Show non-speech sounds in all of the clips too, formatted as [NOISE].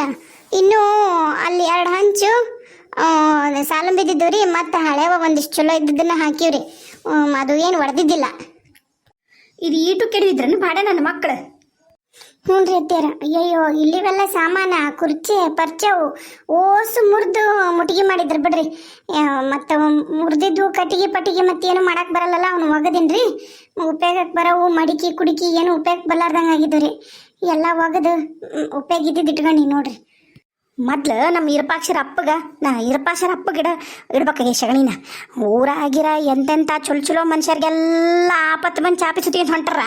ಅತ್ತಿರ ಇನ್ನೂ ಅಲ್ಲಿ ಎರಡು ಹಂಚು ಆ, ಸಾಲಂ ಬಿದ್ದಿದ್ದು ರೀ ಮತ್ತು ಹಳೆವ ಒಂದಿಷ್ಟು ಚಲೋ ಇದ್ದಿದ್ದನ್ನ ಹಾಕಿವ್ರಿ ಅದು ಏನು ಒಡೆದಿದ್ದಿಲ್ಲ. ಇದು ಈಟು ಕೆಡವಿದ್ರನು ಬಾಡ ನನ್ನ ಮಕ್ಕಳು ಹ್ಞೂ ರೀ ಅತ್ತೀರ ಅಯ್ಯಯ್ಯೋ ಇಲ್ಲಿವೆಲ್ಲ ಸಾಮಾನ ಕುರ್ಚಿ ಪರ್ಚವು ಓಸು ಮುರಿದು ಮುಟ್ಗಿ ಮಾಡಿದ್ರು ಬಿಡ್ರಿ. ಮತ್ತು ಮುರಿದಿದ್ದು ಕಟ್ಟಿಗೆ ಪಟ್ಟಿಗೆ ಮತ್ತೇನು ಮಾಡಕ್ಕೆ ಬರಲ್ಲಲ್ಲ ಅವ್ನು ಒಗದಿನ್ರಿ. ಉಪಯೋಗಕ್ಕೆ ಬರೋವು ಮಡಿಕೆ ಕುಡಿಕಿ ಏನು ಉಪಯೋಗಕ್ಕೆ ಬಲ್ಲಾರ್ದಂಗೆ ಆಗಿದ್ದು ರೀ. ಎಲ್ಲ ಒಗದು ಮ್, ಉಪಯೋಗ ಇದ್ದಿದ್ದು ಇಟ್ಕೊಂಡು ನೋಡ್ರಿ. ಮೊದ್ಲು ನಮ್ಮ ಇರಪಾಕ್ಷರ ಅಪ್ಪಗ ನಾ ಇರಪಾಕ್ಷರ ಅಪ್ಪಗಿಡ ಇಡ್ಬೇಕಾಗಿ ಸಗಣಿನ ಊರಾಗಿರ ಎಂತೆಂಥ ಚೊಲ್ ಚಲೋ ಮನುಷ್ಯರಿಗೆಲ್ಲ ಆಪತ್ತು ಬಂದು ಚಾಪಿ ಸುತ್ತಿ ಹೊಂಟಾರ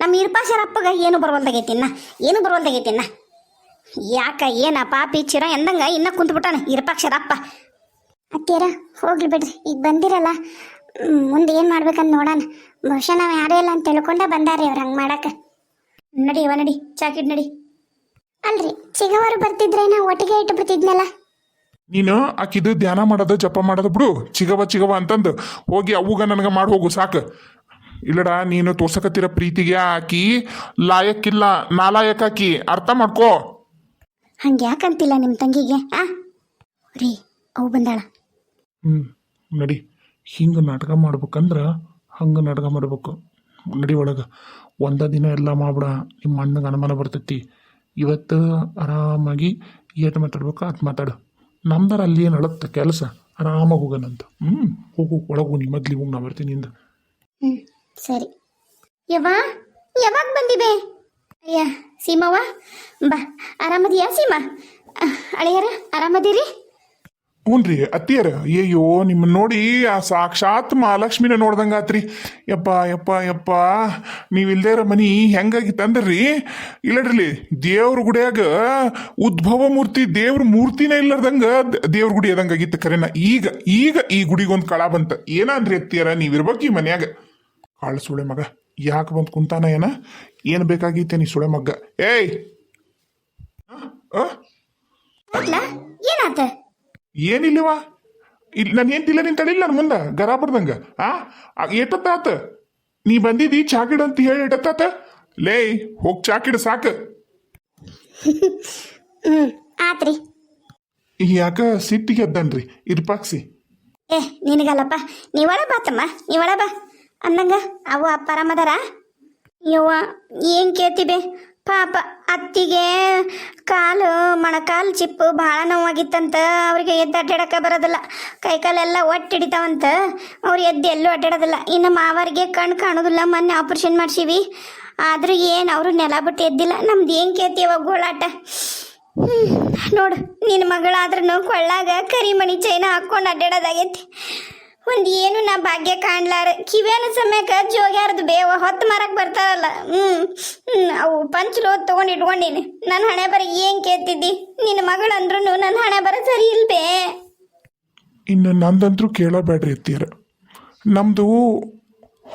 ನಮ್ಮ ಇರಪಾಕ್ಷರ ಅಪ್ಪಗ ಏನು ಬರವಲ್ದಾಗೈತಿ ಇನ್ನ ಏನು ಬರವಲ್ದಾಗೈತಿ ಇನ್ನ ಯಾಕ ಏನ ಪಾಪಿ ಚಿರ ಎಂದಂಗ ಇನ್ನ ಕುಂತ್ಬಿಟ್ಟಾನ ಇರಪಾಕ್ಷರ ಅಪ್ಪ. ಅತ್ತಿಯರ ಹೋಗ್ಲಿ ಬಿಡ್ರಿ ಈಗ ಬಂದಿರಲ್ಲ. ಮುಂದೆ ಏನು ಮಾಡ್ಬೇಕಂತ ನೋಡೋಣ. ಬಹುಶಃ ನಾವು ಯಾರೇ ಇಲ್ಲ ಅಂತ ತಿಳ್ಕೊಂಡ ಬಂದಾರಿ ಅವ್ರು ಹಂಗೆ ಮಾಡಕ್ಕೆ ನಡಿ ಇವ ನಡಿ. ಚಾಕಿಟ್ ನಡಿ. ಅಲ್ರಿ ಚಿಗವರು ಬರ್ತಿದ್ರೆ ನಾ ಒಟ್ಟಿಗೆ ಇಟ್ಟು ಬಿಡ್ತಿದ್ನಲ್ಲ. ನೀನು ಆಕಿದು ಧ್ಯಾನ ಮಾಡೋದು ಜಪ ಮಾಡೋದು ಬಿಡು. ಚಿಗವ ಚಿಗವ ಅಂತಂದು. ಹೋಗಿ ಅವುಗ ನನಗೆ ಮಾಡಿ ಹೋಗು ಸಾಕು. ಇಲ್ಲಡ ನೀನು ತೋರ್ಸಕತ್ತಿರ ಪ್ರೀತಿಗೆ ಆಕಿ ಲಾಯಕ್ಕಿಲ್ಲ ನಾಲಾಯಕ್ ಆಕಿ. ಅರ್ಥ ಮಾಡ್ಕೋ. ಹಂಗೆ ಯಾಕಂತಿಲ್ಲ ನಿಮ್ಮ ತಂಗಿಗೆ ಆ? ರೀ ಅವು ಬಂದಾಳ. ಹ್ಞೂ ನಡಿ. ಹಿಂಗೆ ನಾಟಕ ಮಾಡ್ಬೇಕಂದ್ರೆ ಹಂಗೆ ನಾಟಕ ಮಾಡ್ಬೇಕು. ನಡಿ ಒಳಗೆ. ಒಂದ ದಿನ ಎಲ್ಲ ಮಾಡ್ಬಿಡ ನಿಮ್ಮ ಅಣ್ಣಗೆ ಅನುಮಾನ ಬರ್ತೈತಿ. ಇವತ್ತು ಆರಾಮಾಗಿ ಏಟು ಮಾತಾಡ್ಬೇಕು ಅದು ಮಾತಾಡು. ನಂಬರ್ ಅಲ್ಲಿ ಏನು ಅಳತ್ತ ಕೆಲಸ? ಆರಾಮಾಗಿ ಹೋಗೋಣಂತ ಹ್ಞೂ ಹೋಗು, ಒಳಗು ಹೋಗಿ ಮೊದ್ಲು ಹೋಗಿ, ನಾ ಬರ್ತೀನಿ ಇಂದ ಹ್ಞೂ ಸರಿ. ಯವ್ವ, ಯಾವಾಗ ಬಂದಿದೆ ಅಯ್ಯ, ಸೀಮವ್ವ, ಬಾ, ಆರಾಮದಿಯಾ ಸೀಮಾ? ಅಳಿಯರ, ಆರಾಮದಿರಿ? ಹ್ಞೂ ರೀ ಅತ್ತಿಯರ ಅಯ್ಯೋ ನಿಮ್ಮನ್ನ ನೋಡಿ ಆ ಸಾಕ್ಷಾತ್ ಮಹಾಲಕ್ಷ್ಮಿನ ನೋಡ್ದಂಗೆ ಆತ್ರಿ. ಯಪ್ಪ ಯಪ್ಪ ಯಪ್ಪ ನೀವು ಇಲ್ದೇ ಇರೋ ಮನಿ ಹೆಂಗಾಗಿತ್ತು ಅಂದ್ರಿ ಇಲ್ಲಡ್ರಿ ದೇವ್ರ ಗುಡಿಯಾಗ ಉದ್ಭವ ಮೂರ್ತಿ, ದೇವ್ರ ಮೂರ್ತಿನೇ ಇಲ್ಲದಂಗ ದೇವ್ರ ಗುಡಿ ಅದಂಗ ಆಗಿತ್ತು ಕರೆನ. ಈಗ ಈಗ ಈ ಗುಡಿಗೊಂದು ಕಳ ಬಂತ. ಏನಂದ್ರಿ ಅತ್ತಿಯರ, ನೀವಿರ್ಬೇಕು ಈ ಮನ್ಯಾಗ? ಕಾಳು ಸುಳೆ ಮಗ, ಯಾಕೆ ಬಂದು ಕುಂತಾನ ಏನ? ಏನು ಬೇಕಾಗಿತ್ತೆ ನೀ ಸುಳೆ ಮಗ್ಗ? ಏಯ್! ಏನಾತ? ಏನಿಲ್ಲವಾ? ಇಲ್ಲಿ ನಾನು ಏನು ತಿಲ್ಲ ನಿಂತ ನನ್ನ ಮುಂದೆ. ಗರ ಬರ್ದಂಗ ಆ? ಏಟತ್ತಾತ? ನೀ ಬಂದಿದ್ದಿ ಚಾಕಿಡ ಅಂತ ಹೇಳಿ ಎಟತ್ತಾತ ಲೇ ಹೋಗಿ ಚಾಕಿಡ ಸಾಕು. [LAUGHS] ಆತ್ರಿ. ಯಾಕ ಸಿಟ್ಟಿಗೆ ಎದ್ದನ್ರಿ? ಇರ್ಪಾಕ್ಸಿ ಏ ನಿನಗಲ್ಲಪ್ಪ. ನೀವಳ ಬಾತಮ್ಮ ನೀವಳ ಬಾ. ಅಂದಂಗ ಅವು ಅಪ್ಪ ಮದರ ಯವ್ವ ಏನ್ ಕೇಳ್ತಿಬೆ ಪಾಪ. ಅತ್ತಿಗೆ ಕಾಲು ಮೊಣಕಾಲು ಚಿಪ್ಪು ಭಾಳ ನೋವಾಗಿತ್ತಂತ ಅವ್ರಿಗೆ ಎದ್ದು ಅಡ್ಡಾಡಕ ಬರೋದಿಲ್ಲ. ಕೈಕಾಲೆಲ್ಲ ಒಟ್ಟು ಹಿಡಿತಾವಂತ ಅವ್ರು ಎದ್ದು ಎಲ್ಲೂ ಅಡ್ಡಾಡೋದಿಲ್ಲ. ಇನ್ನು ಮಾವರಿಗೆ ಕಣ್ಣು ಕಾಣೋದಿಲ್ಲ ಮೊನ್ನೆ ಆಪ್ರೇಷನ್ ಮಾಡ್ಸೀವಿ. ಆದ್ರೂ ಏನು ಅವರು ನೆಲ ಬಿಟ್ಟು ಎದ್ದಿಲ್ಲ. ನಮ್ದು ಏನು ಕೇಳ್ತೀವ ಗೋಳಾಟ? ಹ್ಮ್, ನೋಡು ನಿನ್ನ ಮಗಳಾದ್ರೂ ಕೊಳ್ಳಾಗ ಕರಿಮಣಿ ಚೈನ ಹಾಕ್ಕೊಂಡು ಅಡ್ಡಾಡೋದಾಗೈತಿ. ಒಂದು ಏನು ನಾ ಭಾಗ್ಯ ಕಾಣ್ಲಾರ. ಕಿವೇನ ಸಮಯಕ್ಕೆ ಹೋಗ್ಯಾರದು ಬೇವ ಹೊತ್ತು ಮಾರಕ್ಕೆ ಬರ್ತಾರಲ್ಲ. ಹ್ಞೂ ಅವು ಪಂಚಲು ತೊಗೊಂಡು ಇಟ್ಕೊಂಡಿನಿ. ನನ್ನ ಹಣೆ ಬರ ಏನು ಕೇಳ್ತಿದ್ದಿ? ನಿನ್ನ ಮಗಳಂದ್ರೂ ನನ್ನ ಹಣೆ ಬರ ಸರಿ ಇಲ್ಬೇ ಇನ್ನು ನಂದಂತ್ರು ಕೇಳಬೇಡ್ರಿ ಎತ್ತೀರ ನಮ್ಮದು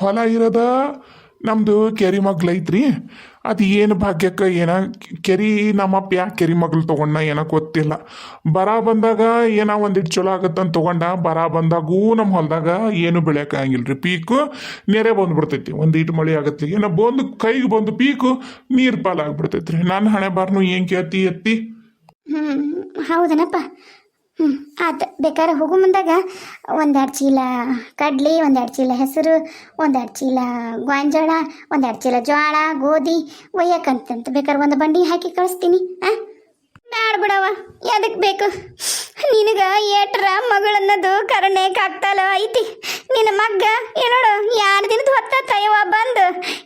ಹೊಲ ಇರೋದ ನಮ್ಮದು ಕೆರಿ ಮಗ್ಳು ಐತ್ರಿ. ಅದು ಏನು ಭಾಗ್ಯಕ್ಕೆ ಏನ, ಕೆರಿ ನಮ್ಮಪ್ಪ ಯಾಕೆ ಕೆರಿ ಮಗ್ಳು ತೊಗೊಂಡ ಏನೋ ಗೊತ್ತಿಲ್ಲ. ಬರ ಬಂದಾಗ ಏನೋ ಒಂದಿಟ್ಟು ಚಲೋ ಆಗತ್ತಂತ ತೊಗೊಂಡ, ಬರ ಬಂದಾಗೂ ನಮ್ಮ ಹೊಲದಾಗ ಏನು ಬೆಳೆಯೋಕ್ಕಾಗಿಲ್ಲ ರೀ ಪೀಕು ನೆರೆ ಬಂದ್ಬಿಡ್ತೈತಿ. ಒಂದು ಇಟ್ಟು ಮಳೆ ಆಗತ್ತೆ ಏನೋ ಬಂದು ಕೈಗೆ ಬಂದು ಪೀಕು ನೀರು ಪಾಲಾಗ್ಬಿಡ್ತೈತಿ ರೀ ನನ್ನ ಹಣೆ ಬಾರ್ನು ಏನು ಕೇಳ್ತಿ ಎತ್ತಿ? ಹ್ಞೂ ಹೌದನಪ್ಪ. ಹ್ಞೂ ಆತು, ಬೇಕಾದ್ರೆ ಹೋಗೋ ಮುಂದಾಗ ಒಂದೆರಡು ಚೀಲ ಕಡ್ಲಿ ಒಂದೆರಡು ಚೀಲ ಹೆಸರು ಒಂದೆರಡು ಚೀಲ ಗೋಂಜಾಳ ಒಂದೆರಡು ಚೀಲ ಜೋಳ ಗೋಧಿ ಒಯ್ಯಕ್ಕಂತಂತ ಬೇಕಾದ್ರೆ ಒಂದು ಬಂಡಿ ಹಾಕಿ ಕಳಿಸ್ತೀನಿ ಹಾಂ ಬ್ಯಾಡ ಬಿಡವ ಎದಕ್ ಬೇಕು? ನಿನಗ ಏಟ್ರ ಮಗಳನ್ನದು ಕರುಣೆಗೆ ಆಗ್ತಾಲ ಐತಿ. ನಿನ್ನ ಮಗ್ಗ ಏನೋಡು ಎರಡು ದಿನದ ಹೊತ್ತ ತಯವ ಬಂದು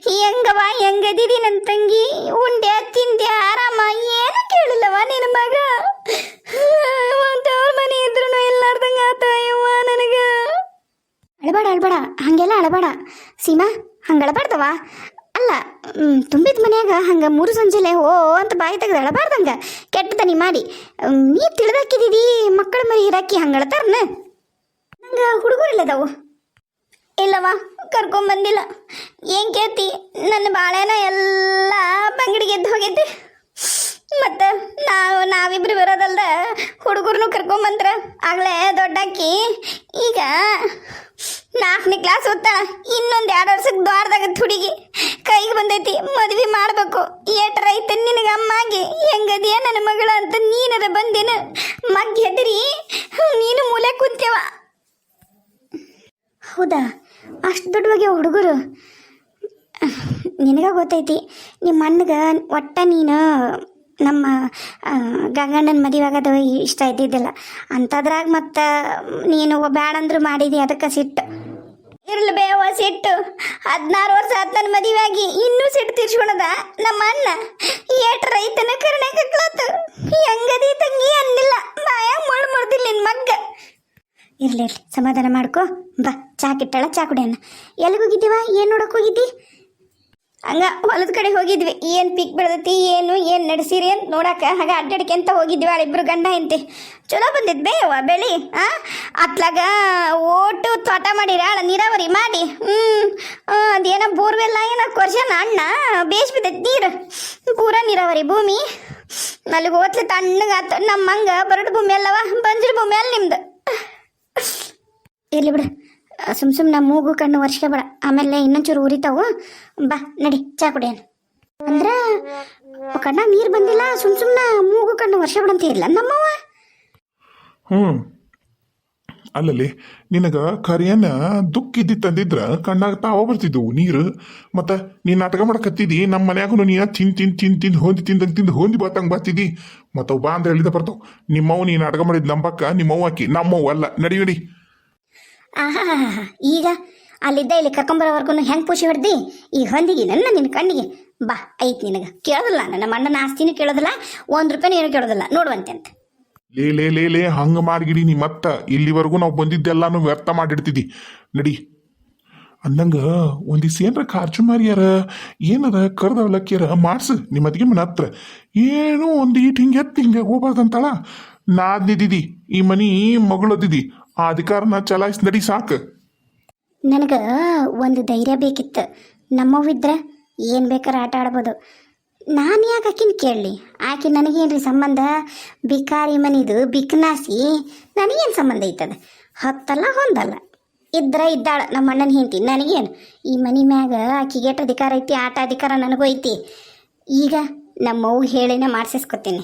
ಹೆಂಗವ ಹೆಂಗದಿದಿ ನನ್ನ ತಂಗಿ ಉಂಡೆ ತಿಂದೆ ಆರಾಮ, ಏನು ಕೇಳಿಲ್ಲವ ನಿನ್ನ ಮಗ. ಅಳಬೇಡ ಅಳಬೇಡ. ಹಾಗೆಲ್ಲ ಅಳಬೇಡ. ಸೀಮಾ, ಹಂಗೆ ಅಳಬಾರ್ದವ ಅಲ್ಲ ತುಂಬಿದ ಮನ್ಯಾಗ ಹಂಗೆ ಮೂರು ಸಂಜೆಲೆ ಓ ಅಂತ ಬಾಯಿ ತೆಗೆದು ಅಳಬಾರ್ದಂಗ ಕೆಟ್ಟದನಿ ಮಾಡಿ. ನೀ ತಿಳಿದಾಕಿದೀವಿ ಮಕ್ಕಳ ಮರಿ ಇರಾಕಿ ಹಂಗೆ ಅಳತಾರನ? ನಂಗೆ ಹುಡುಗರಿಲ್ಲದವು ಇಲ್ಲವ ಕರ್ಕೊಂಬಂದಿಲ್ಲ ಏನು ಕೇಳ್ತಿ? ನನ್ನ ಬಾಳೆನ ಎಲ್ಲ ಬಂಗಡಿಗೆ ಎದ್ದು ಹೋಗೈತಿ ಮತ್ತು ನಾವು, ನಾವಿಬ್ರು ಬರೋದಲ್ದ ಹುಡುಗರ್ನು ಕರ್ಕೊಂಬಂದ್ರ ಆಗಲೇ ದೊಡ್ಡಾಕಿ. ಈಗ ನಾಲ್ಕನೇ ಕ್ಲಾಸ್ ಓದ್ತಾಳ. ಇನ್ನೊಂದು ಎರಡು ವರ್ಷಕ್ಕೆ ದ್ವಾರದಾಗ ಹುಡುಗಿ ಕೈಗೆ ಬಂದೈತಿ, ಮದ್ವೆ ಮಾಡಬೇಕು. ಏಟ್ ರೈತ ನಿನಗೆ ಅಮ್ಮಾಗಿ ಹೆಂಗದಿಯ ನನ್ನ ಮಗಳ ಅಂತ ನೀ ಮಗ್ ಹೆದರಿ, ನೀನು ಮೂಲೆ ಕುಂತೇವ ಹೌದಾ? ಅಷ್ಟು ದೊಡ್ಡವಾಗಿ ಹುಡುಗರು. ನಿನಗ ಗೊತ್ತೈತಿ ನಿಮ್ಮ ಅಣ್ಣಗೆ ಒಟ್ಟ ನೀನು ನಮ್ಮ ಗಂಗಣ್ಣನ ಮದುವೆ ಆಗೋದು ಇಷ್ಟ ಇದ್ದಿದ್ದಿಲ್ಲ. ಅಂಥದ್ರಾಗ ಮತ್ತು, ನೀನು ಬ್ಯಾಡಂದ್ರು ಮಾಡಿದಿ ಅದಕ್ಕೆ ಸಿಟ್ಟು. ಇರ್ಲಿ ಬೇವ ಸಿಟ್ಟು. ಹದಿನಾರು ವರ್ಷ ಆದ ನನ್ನ ಮದುವೆಯಾಗಿ. ಇನ್ನೂ ಸಿಟ್ಟು ತೀರ್ಸ್ಕೊಳದ? ನಮ್ಮ ಅಣ್ಣ. ಏಟ್ ರೈತನ ಕರ್ಣೆ ಕಕ್ಲಾತು ಹೆಂಗದಿ ತಂಗಿ ಅನ್ನಿಲ್ಲ. ಮಾಯ ಮುಳ್ ಮುಳ್ದಿಲ್ಲ ನಿನ್ನ ಮಗ್ಗ. ಇರ್ಲಿ ಇರ್ಲಿ, ಸಮಾಧಾನ ಮಾಡ್ಕೋ. ಬಾ, ಚಾ ಕಿಟ್ಟಳ ಚಾ ಕುಡಿಯೋಣ ಎಲ್ಲಿಗೆ ಹೋಗಿದ್ದೀವ? ಏನು ನೋಡಕ್ ಹೋಗಿದ್ದಿ? ಹಂಗ ಹೊಲದ ಕಡೆ ಹೋಗಿದ್ವಿ. ಏನು ಪಿಕ್ ಬೆಳೆದೈತಿ, ಏನು ಏನು ನಡೆಸಿರಿ ಅಂತ ನೋಡಾಕ ಹಾಗ ಅಡ್ಡಾಡ್ಕೊಂತ ಹೋಗಿದ್ವಿ ಇಬ್ರು ಗಂಡ ಹೆಂಡತಿ. ಚಲೋ ಬಂದಿದ್ ಬೇಯವ್ವ ಬೆಳಿ, ಆ? ಅತ್ಲಾಗ ಓಟು ತೋಟ ಮಾಡಿರ ನೀರಾವರಿ ಮಾಡಿ. ಹ್ಞೂ ಅದೇನೋ ಬೋರ್ವೆಲ್ಲ, ಏನೋ ಕೊರ್ಸನ ಅಣ್ಣ ಬೇಸ್ ಬಿದ್ದೈತಿ ನೀರು. ಪೂರ ನೀರಾವರಿ ಭೂಮಿ. ಅಲ್ಲಿಗೆ ಹೋತ್ಲೆ ತಣ್ಣಗಾತ ನಮ್ಮಂಗ ಬರಡು ಭೂಮಿ ಅಲ್ಲವ, ಬಂಜರು ಭೂಮಿ ಅಲ್ಲ ನಿಮ್ದು. ಇರ್ಲಿ ಬಿಡು. ಸುಮ್ ಸುಮ್ಮನೆ ಮೂಗು ಕಣ್ಣು ವರ್ಷಕ್ಕೆ ಆಮೇಲೆ ಇನ್ನೊಂಚೂರು ಉರಿತಾವು. ಬಾ, ನಡಿ, ಚಾ ಕುಡಿಯೋಣ. ಅಂದ್ರ ಕಣ್ಣ, ನೀರು ಬಂದಿಲ್ಲ, ಸುಮ್ ಸುಮ್ಮನೆ ಮೂಗು ಕಣ್ಣು ವರ್ಷ ಅಂತ ಇಲ್ಲ ನಮ್ಮವ್ವ? ಹ್ಞೂ ಅಲ್ಲಲ್ಲಿ, ನಿನಗ ಕರಿಯನ್ನ ದುಃಖ ತಂದಿದ್ರ ಕಣ್ಣಾಗ ತಾವ ಬರ್ತಿದ್ವು ನೀರು. ಮತ್ತು ನೀನು ನಾಟಕ ಮಾಡಕತ್ತಿದ್ದಿ ನಮ್ಮ ಮನ್ಯಾಗೂ ನೀನ ತಿನ್ ತಿನ್ ತಿನ್ ತಿಂದು, ಹೊಂದಿ ತಿಂದಂಗೆ ತಿಂದು ಹೊಂದಿ ಬತ್ತಂಗೆ ಬರ್ತಿದ್ದಿ ಮತ್ತು ಬಾ ಅಂದ್ರೆ ಹೇಳಿದ ಬರ್ತಾವ. ನಿಮ್ಮವ್ ನೀ ನಾಟಕ ಮಾಡಿದ್ ನಂಬಕ್ಕ ನಿಮ್ಮವ್ವ ಆಕಿ. ನಮ್ಮವ್ವ ಅಲ್ಲ. ನಡಿ ನಡಿ. ಆಹಾ, ಈಗ ಅಲ್ಲಿದ್ದ ಇಲ್ಲಿ ಕರ್ಕೊಂಬರೋವರೆಗೂ ಹೆಂಗೆ ಪೂಜೆ ಹೊಡ್ದಿ? ಈಗ ಹೊಂದಿಗೆ ನನ್ನ ನಿನ್ನ ಕಣ್ಣಿಗೆ. ಬಾ, ಐತ್ ನಿನಗೆ. ಕೇಳೋದಿಲ್ಲ ನನ್ನ ಅಣ್ಣನ ಆಸ್ತಿನೂ ಕೇಳೋದಿಲ್ಲ, ಒಂದು ರೂಪಾಯಿ ಏನು ಕೇಳೋದಿಲ್ಲ. ನೋಡುವಂತೆ ಅಂತ. ಲೇ ಲೇ ಲೇ ಲೇ, ಹಂಗೆ ಮಾಡಿಗಿಡಿ ನೀ ಮತ್ತ. ಇಲ್ಲಿವರೆಗೂ ನಾವು ಬಂದಿದ್ದೆಲ್ಲಾನು ವ್ಯರ್ಥ ಮಾಡಿಡ್ತಿದ್ದಿ. ನಡಿ. ಅಂದಂಗ ಒಂದಿಸ್ ಏನ್ರ ಖರ್ಚು ಮಾರಿಯಾರ ಏನದ ಕರ್ದ ಅವಲಕ್ಕಿಯರ ಮಾಡ್ಸು ನಿಮ್ಮ ಅತ್ತಿಗೆ ಮನ ಹತ್ರ. ಏನು ಒಂದು ಈಟ್ ಹಿಂಗೆ ಎತ್ತು ಹಿಂಗೆ ಹೋಗ್ಬಾರ್ದಂತಾಳ. ನಾದ್ನಿದ್ದಿದಿ ಈ ಮನಿ ಮಗಳದಿದಿ. ಆ ಅಧಿಕಾರನ ಚಲಾಯಿಸಿ ನಡಿ ಸಾಕು. ನನಗೆ ಒಂದು ಧೈರ್ಯ ಬೇಕಿತ್ತು. ನಮ್ಮವಿದ್ರೆ ಏನು ಬೇಕಾದ್ರೆ ಆಟ ಆಡ್ಬೋದು. ನಾನು ಯಾಕೆ ಆಕಿನ ಕೇಳಲಿ? ಆಕೆ ನನಗೇನ್ರಿ ಸಂಬಂಧ? ಬಿಕಾರಿ ಮನಿದು ಬಿಕ್ನಾಸಿ ನನಗೇನು ಸಂಬಂಧ ಐತದ? ಹತ್ತಲ್ಲ ಹೊಂದಲ್ಲ ಇದ್ರ ಇದ್ದಾಳ ನಮ್ಮ ಅಣ್ಣನ ಹೆಂಡತಿ ನನಗೇನು? ಈ ಮನಿ ಮ್ಯಾಗ ಆಕಿಗೆ ಗೇಟ್ ಅಧಿಕಾರ ಐತಿ, ಆಟ ಅಧಿಕಾರ ನನಗೂ ಐತಿ. ಈಗ ನಮ್ಮವ್ವ ಹೇಳಿನ ಮಾಡಿಸ್ಕೊತೀನಿ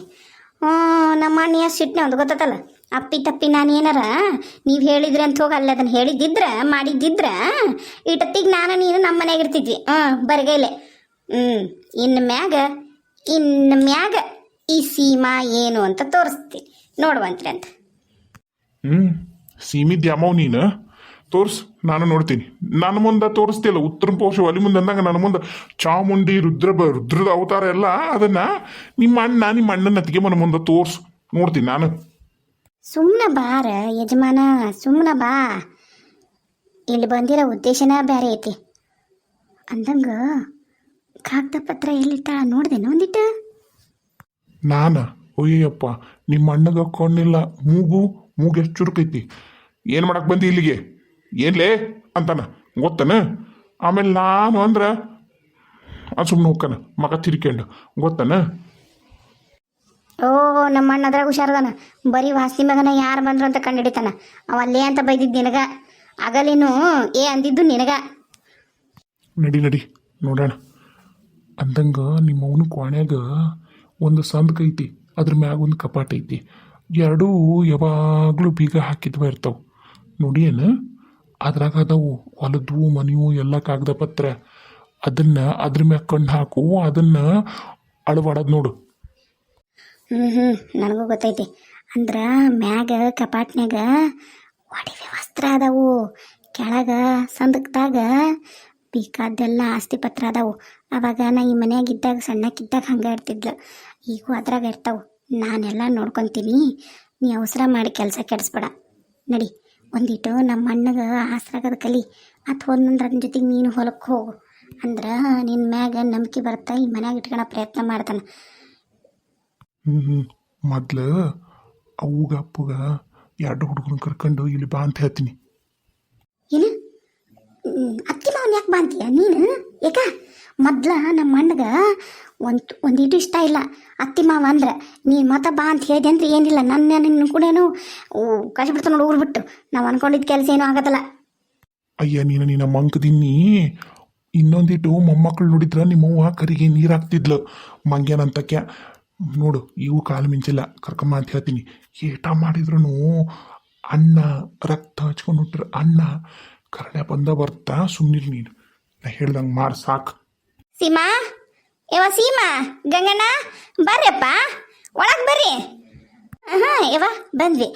ಹ್ಞೂ ನಮ್ಮ ಅಣ್ಣ ಎಷ್ಟು ಸಿಟ್ನೆ ಒಂದು ಗೊತ್ತಲ್ಲ ಅಪ್ಪಿ ತಪ್ಪಿ ನಾನು ಏನಾರ? ನೀವು ಹೇಳಿದ್ರೆ ಅಂತ ಹೋಗಿ ಅಲ್ಲ ಅದನ್ನು ಹೇಳಿದ್ದಿದ್ರ, ಮಾಡಿದ್ದಿದ್ರ, ಇಟತ್ತಿಗೆ ನಾನು ನೀನು ನಮ್ಮ ಮನೆಯಾಗ ಇರ್ತಿದ್ವಿ. ಹಾಂ, ಬರಗೈಲೆ. ಹ್ಞೂ ಇನ್ನು ಮ್ಯಾಗ ಇನ್ನು ಮ್ಯಾಗ ಈ ಸೀಮಾ ಏನು ಅಂತ ತೋರಿಸ್ತೀನಿ ನೋಡುವಂತ್ರಿ ಅಂತ. ಹ್ಞೂ ಸೀಮಿದ್ ನೀನು? ತೋರ್ಸ್, ನಾನು ನೋಡ್ತೀನಿ. ನನ್ನ ಮುಂದೆ ತೋರಿಸ್ತಿಲ್ಲ ಉತ್ತರ ಪೋಷ ಒಲಿ ಮುಂದೆ ಅಂದಾಗ ನನ್ನ ಮುಂದೆ ಚಾಮುಂಡಿ, ರುದ್ರ ರುದ್ರದ ಅವತಾರ ಎಲ್ಲ ಅದನ್ನ ನಿಮ್ಮ ಅಣ್ಣ ನಿಮ್ಮ ಅಣ್ಣನ ಅತ್ತಿಗೆ ಮನ ಮುಂದೆ ತೋರ್ಸು. ನೋಡ್ತೀನಿ ನಾನು. ಸುಮ್ಮನೆ ಬಾರ ಯಜಮಾನ ಸುಮ್ಮನೆ ಬಾ. ಇಲ್ಲಿ ಬಂದಿರೋ ಉದ್ದೇಶನ ಬೇರೆ ಐತಿ. ಅಂದಂಗ ಕಾಗದ ಪತ್ರ ಎಲ್ಲಿಟ್ಟಾಳ ನೋಡ್ದೇನು ಒಂದಿಟ್ಟು? ನಾನ? ಅಯ್ಯಪ್ಪ ನಿಮ್ಮ ಅಣ್ಣದ ಕೊಂಡಿಲ್ಲ ಮೂಗು ಮೂಗು ಎಷ್ಟು ಚುರುಕೈತಿ. ಏನು ಮಾಡಕ್ ಬಂದಿ ಇಲ್ಲಿಗೆ? ಏನ್ಲೇ ಅಂತಾನ? ಗೊತ್ತನ? ಆಮೇಲೆ ನಾನು ಅಂದ್ರೆ ಸುಮ್ಮನೆ ಹೋಗ್ಕನ, ಮಗ ತಿರ್ಕೊಂಡು ಗೊತ್ತನ? ಓ, ನಮ್ಮ ಅಣ್ಣ ಅದ್ರಾಗ ಹುಷಾರದಾನ ಬರೀ ವಾಸಿ ಮಗನ ಯಾರು ಬಂದ್ರು ಅಂತ ಕಂಡಿಡಿತಾನ. ಅವ ಅಲ್ಲೇ ಅಂತ ಬೈದಿದ್ದು ನಿನಗ. ಆಗಲೇನು ಏ ಅಂದಿದ್ದು ನಿನಗ. ನಡಿ ನಡಿ. ನೋಡೋಣ. ಅಂದಂಗ ನಿಮ್ಮ ಅವನ ಕೋಣ್ಯಾಗ ಒಂದು ಸಂದಕ ಐತಿ. ಅದ್ರ ಮ್ಯಾಗ ಒಂದು ಕಪಾಟ ಐತಿ. ಎರಡೂ ಯಾವಾಗಲೂ ಬೀಗ ಹಾಕಿದ್ವ ಇರ್ತಾವ. ನೋಡಿ ಏನು? ಅದ್ರಾಗ ಅದಾವು. ಹೊಲದ್ವು ಮನೆಯು, ಎಲ್ಲ ಕಾಗದ ಪತ್ರ. ಅದನ್ನ ಅದ್ರ ಮ್ಯಾಗ ಕಣ್ಣು ಹಾಕು. ಅದನ್ನ ಅಳವಾಡೋದು ನೋಡು. ಹ್ಞೂ ಹ್ಞೂ ನನಗೂ ಗೊತ್ತೈತಿ. ಅಂದ್ರ ಮ್ಯಾಗ, ಕಪಾಟ್ನ್ಯಾಗ ಒಡವೆ ವಸ್ತ್ರ ಅದಾವು. ಕೆಳಗೆ, ಸಂದಕ್ದಾಗ ಬೇಕಾದ್ದೆಲ್ಲ ಆಸ್ತಿ ಪತ್ರ ಅದಾವು. ಅವಾಗ ನಾ ಈ ಮನ್ಯಾಗ ಇದ್ದಾಗ ಸಣ್ಣಕ್ಕಿದ್ದಾಗ ಹಂಗೆ ಇರ್ತಿದ್ಲು. ಈಗೂ ಅದ್ರಾಗ ಇರ್ತಾವು. ನಾನೆಲ್ಲ ನೋಡ್ಕೊತೀನಿ. ನೀ ಅವಸರ ಮಾಡಿ ಕೆಲಸ ಕೆಡಿಸ್ಬೇಡ. ನಡಿ ಒಂದಿಟ್ಟು ನಮ್ಮ ಅಣ್ಣಗೆ ಆಸ್ರಾಗದ ಕಲಿ. ಅಥವಾ ಒಂದೊಂದ್ರ ಜೊತೆಗೆ ನೀನು ಹೊಲಕ್ಕೆ ಹೋಗು. ಅಂದ್ರೆ ನಿನ್ನ ಮ್ಯಾಗ ನಂಬಿಕೆ ಬರ್ತಾ ಈ ಮನ್ಯಾಗ ಇಟ್ಕೊಳೋ ಪ್ರಯತ್ನ ಮಾಡ್ತಾನೆ. ಹ್ಞೂ ಹ್ಞೂ ಮೊದ್ಲು ಅವ್ಗ ಅಪ್ಪಗ ಎರಡು ಹುಡುಗನ ಕರ್ಕೊಂಡು ಇಲ್ಲಿ ಬಾ ಅಂತ ಹೇಳ್ತೀನಿ. ಏನು? ಅತ್ತಿ ಮಾವನ್ ಯಾಕೆ ಬಾಂತೀಯ ನೀನು? ಯಾಕ ಮೊದ್ಲ ನಮ್ಮ ಅಣ್ಣಗ ಒಂದು ಒಂದಿಟ್ಟು ಇಷ್ಟ ಇಲ್ಲ. ಅತ್ತಿ ಮಾವ ಅಂದ್ರೆ ನೀನು ಮತ ಬಾ ಅಂತ ಹೇಳಿದೆ ಅಂದ್ರೆ ಏನಿಲ್ಲ. ನನ್ನ ನಿನ್ನ ಕೂಡೇನು ಕಳಿಸ್ಬಿಡ್ತು ನೋಡಿ ಊರು ಬಿಟ್ಟು. ನಾವು ಅನ್ಕೊಂಡಿದ್ದ ಕೆಲಸ ಏನೂ ಆಗತ್ತಲ್ಲ ಅಯ್ಯ ನೀನು ನಿನ್ನ ಮಂಕದಿನ್ನಿ ಇನ್ನೊಂದಿಟ್ಟು ಮೊಮ್ಮಕ್ಕಳು ನೋಡಿದ್ರ ನಿಮ್ಮವ್ವ ಕರಿಗೆ ನೀರು ಹಾಕ್ತಿದ್ಲು. ಮಂಗ್ಯನಂತಕ್ಯ. ನೋಡು, ಇವು ಕಾಲು ಮಿಂಚಿಲ್ಲ. ಕರ್ಕಮ್ಮ ಅಂತ ಹೇಳ್ತೀನಿ. ಏಟ ಮಾಡಿದ್ರು ಅನ್ನ, ರಕ್ತ ಹಚ್ಕೊಂಡು ಹುಟ್ಟರು ಅನ್ನ ಕರಡೆ ಬಂದ ಬರ್ತಾ ಸುಮ್ಮನಿರು ನೀನು. ನಾ ಹೇಳ್ದಂಗೆ ಮಾಡ್ ಸಾಕು. ಸೀಮಾ? ಯವ ಸೀಮಾ, ಗಂಗಣ್ಣ ಬರ್ರಪ್ಪ ಒಳಗೆ ಬರ್ರಿ. ಹಾಂ ಯವ ಬಂದ್ವಿ.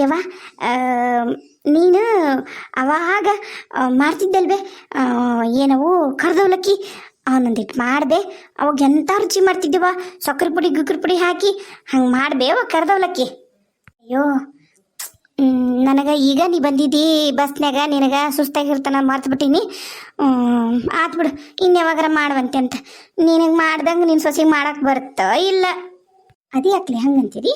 ಯವ ನೀನು ಅವಾಗ ಮಾಡ್ತಿದ್ದಲ್ವೇ ಏನವು ಕರ್ದವಲಕ್ಕಿ. ಅವನೊಂದಿಟ್ಟು ಮಾಡಿದೆ. ಅವಾಗ ಎಂಥ ರುಚಿ ಮಾಡ್ತಿದ್ದೀವ ಸಕ್ಕರೆ ಪುಡಿ, ಗುಕ್ಕರೆ ಪುಡಿ ಹಾಕಿ ಹಂಗೆ ಮಾಡ್ಬೇ ಅವ ಕರ್ದವಲಕ್ಕಿ. ಅಯ್ಯೋ ನನಗೆ ಈಗ ನೀ ಬಂದಿದ್ದಿ ಬಸ್ನಾಗ ನಿನಗೆ ಸುಸ್ತಾಗಿರ್ತಾನ ಮರ್ತು ಬಿಟ್ಟೀನಿ. ಆತ್ ಬಿಡು, ಇನ್ಯಾವಾಗಾರ ಮಾಡುವಂತೆ ಅಂತ. ನಿನಗೆ ಮಾಡ್ದಂಗೆ ನಿನ್ನ ಸೊಸೆಗೆ ಮಾಡಕ್ಕೆ ಬರುತ್ತೋ ಇಲ್ಲ. ಅದೇ ಯಾಕ್ಲಿ ಹಂಗಂತೀರಿ?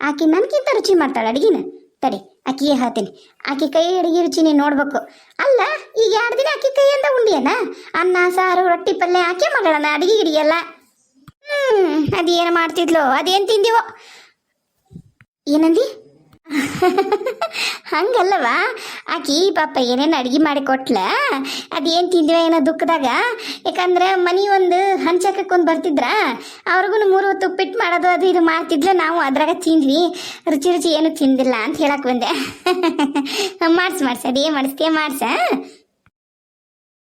ಆಕೆ ನನಗಿಂತ ರುಚಿ ಮಾಡ್ತಾಳೆ ಅಡುಗೆನ? ತಡಿ ಆಕಿಗೆ ಹಾತೀನಿ ಆಕೆ ಕೈ ಅಡಿಗೆ ರುಚಿ ನೀನು ನೋಡ್ಬೇಕು. ಅಲ್ಲ, ಈಗ ಎರಡು ದಿನ ಆಕೆ ಕೈಯಿಂದ ಉಂಡಿಯನ? ಅನ್ನ, ಸಾರು, ರೊಟ್ಟಿ, ಪಲ್ಯ ಆಕೆ ಮಾಡೋಣ ಅಡಿಗೆ ಗಿಡಿಯಲ್ಲ ಹ್ಞೂ ಅದೇನು ಮಾಡ್ತಿದ್ಲು, ಅದೇನು ತಿಂದಿವೋ? ಏನಂದಿ? [LAUGHS] ಹಂಗಲ್ಲವಾ? ಆಕಿ ಪಾಪ ಏನೇನು ಅಡ್ಗೆ ಮಾಡಿ ಕೊಟ್ಲ, ಅದೇನು ತಿಂದಿವ ಏನೋ ದುಃಖದಾಗ? ಯಾಕಂದ್ರೆ ಮನಿ ಒಂದು ಹಂಚಕಕ್ಕೊಂದು ಬರ್ತಿದ್ರ? ಅವ್ರಿಗೂ ಮೂರು ಹೊತ್ತು ಉಪ್ಪಿಟ್ಟು ಮಾಡೋದು ಅದು ಇದು ಮಾಡ್ತಿದ್ಲು, ನಾವು ಅದ್ರಾಗ ತಿಂದ್ವಿ. ರುಚಿ ರುಚಿ ಏನು ತಿಂದಿಲ್ಲ ಅಂತ ಹೇಳಕ್ ಬಂದೆ. ಮಾಡ್ಸ್, ಮಾಡ್ಸ ಅದೇನು ಮಾಡಿಸ್ತೀಯ ಮಾಡ್ಸ